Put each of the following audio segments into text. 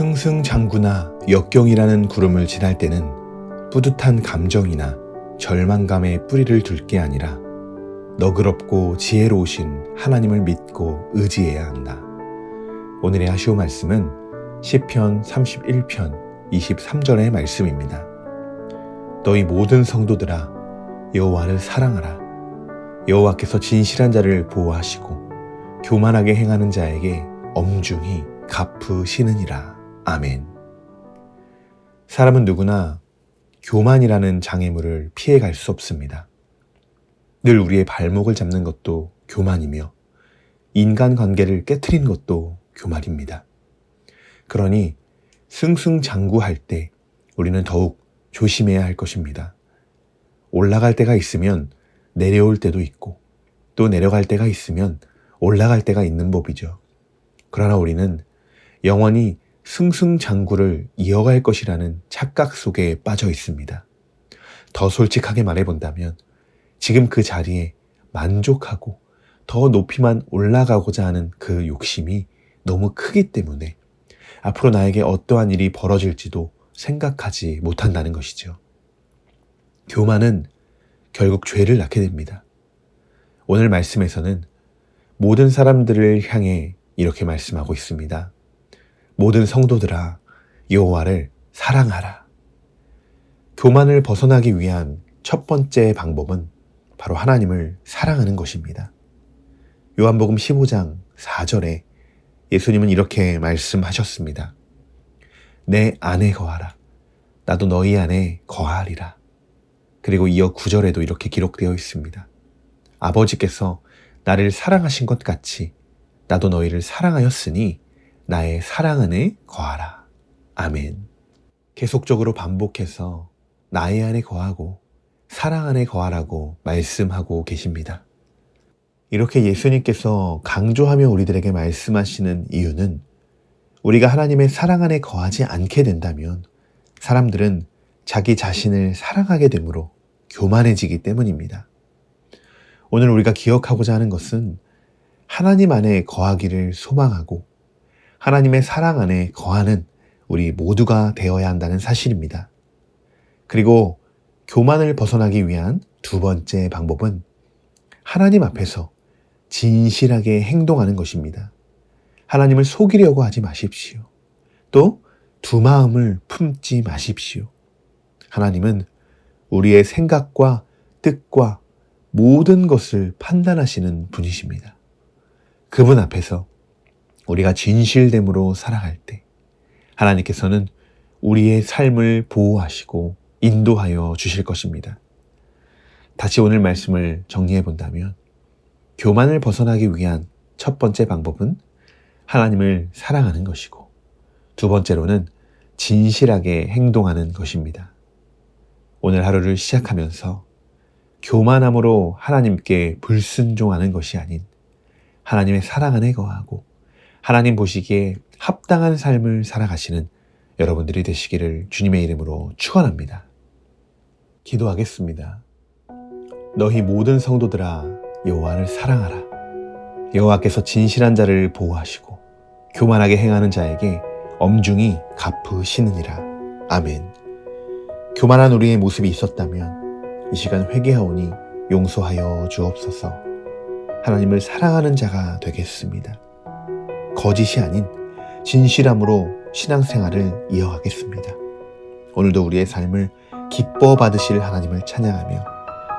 승승장구나 역경이라는 구름을 지날 때는 뿌듯한 감정이나 절망감에 뿌리를 둘 게 아니라 너그럽고 지혜로우신 하나님을 믿고 의지해야 한다. 오늘의 하시오 말씀은 시편 31편 23절의 말씀입니다. 너희 모든 성도들아 여호와를 사랑하라. 여호와께서 진실한 자를 보호하시고 교만하게 행하는 자에게 엄중히 갚으시느니라. 아멘. 사람은 누구나 교만이라는 장애물을 피해갈 수 없습니다. 늘 우리의 발목을 잡는 것도 교만이며 인간 관계를 깨뜨린 것도 교만입니다. 그러니 승승장구할 때 우리는 더욱 조심해야 할 것입니다. 올라갈 때가 있으면 내려올 때도 있고 또 내려갈 때가 있으면 올라갈 때가 있는 법이죠. 그러나 우리는 영원히 승승장구를 이어갈 것이라는 착각 속에 빠져 있습니다. 더 솔직하게 말해본다면 지금 그 자리에 만족하고 더 높이만 올라가고자 하는 그 욕심이 너무 크기 때문에 앞으로 나에게 어떠한 일이 벌어질지도 생각하지 못한다는 것이죠. 교만은 결국 죄를 낳게 됩니다. 오늘 말씀에서는 모든 사람들을 향해 이렇게 말씀하고 있습니다. 모든 성도들아 여호와를 사랑하라. 교만을 벗어나기 위한 첫 번째 방법은 바로 하나님을 사랑하는 것입니다. 요한복음 15장 4절에 예수님은 이렇게 말씀하셨습니다. 내 안에 거하라. 나도 너희 안에 거하리라. 그리고 이어 9절에도 이렇게 기록되어 있습니다. 아버지께서 나를 사랑하신 것 같이 나도 너희를 사랑하였으니 나의 사랑 안에 거하라. 아멘. 계속적으로 반복해서 나의 안에 거하고 사랑 안에 거하라고 말씀하고 계십니다. 이렇게 예수님께서 강조하며 우리들에게 말씀하시는 이유는 우리가 하나님의 사랑 안에 거하지 않게 된다면 사람들은 자기 자신을 사랑하게 되므로 교만해지기 때문입니다. 오늘 우리가 기억하고자 하는 것은 하나님 안에 거하기를 소망하고 하나님의 사랑 안에 거하는 우리 모두가 되어야 한다는 사실입니다. 그리고 교만을 벗어나기 위한 두 번째 방법은 하나님 앞에서 진실하게 행동하는 것입니다. 하나님을 속이려고 하지 마십시오. 또 두 마음을 품지 마십시오. 하나님은 우리의 생각과 뜻과 모든 것을 판단하시는 분이십니다. 그분 앞에서 우리가 진실됨으로 살아갈 때 하나님께서는 우리의 삶을 보호하시고 인도하여 주실 것입니다. 다시 오늘 말씀을 정리해 본다면 교만을 벗어나기 위한 첫 번째 방법은 하나님을 사랑하는 것이고 두 번째로는 진실하게 행동하는 것입니다. 오늘 하루를 시작하면서 교만함으로 하나님께 불순종하는 것이 아닌 하나님의 사랑 안에 거하고 하나님 보시기에 합당한 삶을 살아가시는 여러분들이 되시기를 주님의 이름으로 축원합니다. 기도하겠습니다. 너희 모든 성도들아 여호와를 사랑하라. 여호와께서 진실한 자를 보호하시고 교만하게 행하는 자에게 엄중히 갚으시느니라. 아멘. 교만한 우리의 모습이 있었다면 이 시간 회개하오니 용서하여 주옵소서. 하나님을 사랑하는 자가 되겠습니다. 거짓이 아닌 진실함으로 신앙생활을 이어가겠습니다. 오늘도 우리의 삶을 기뻐 받으실 하나님을 찬양하며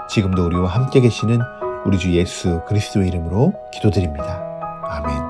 지금도 우리와 함께 계시는 우리 주 예수 그리스도의 이름으로 기도드립니다. 아멘.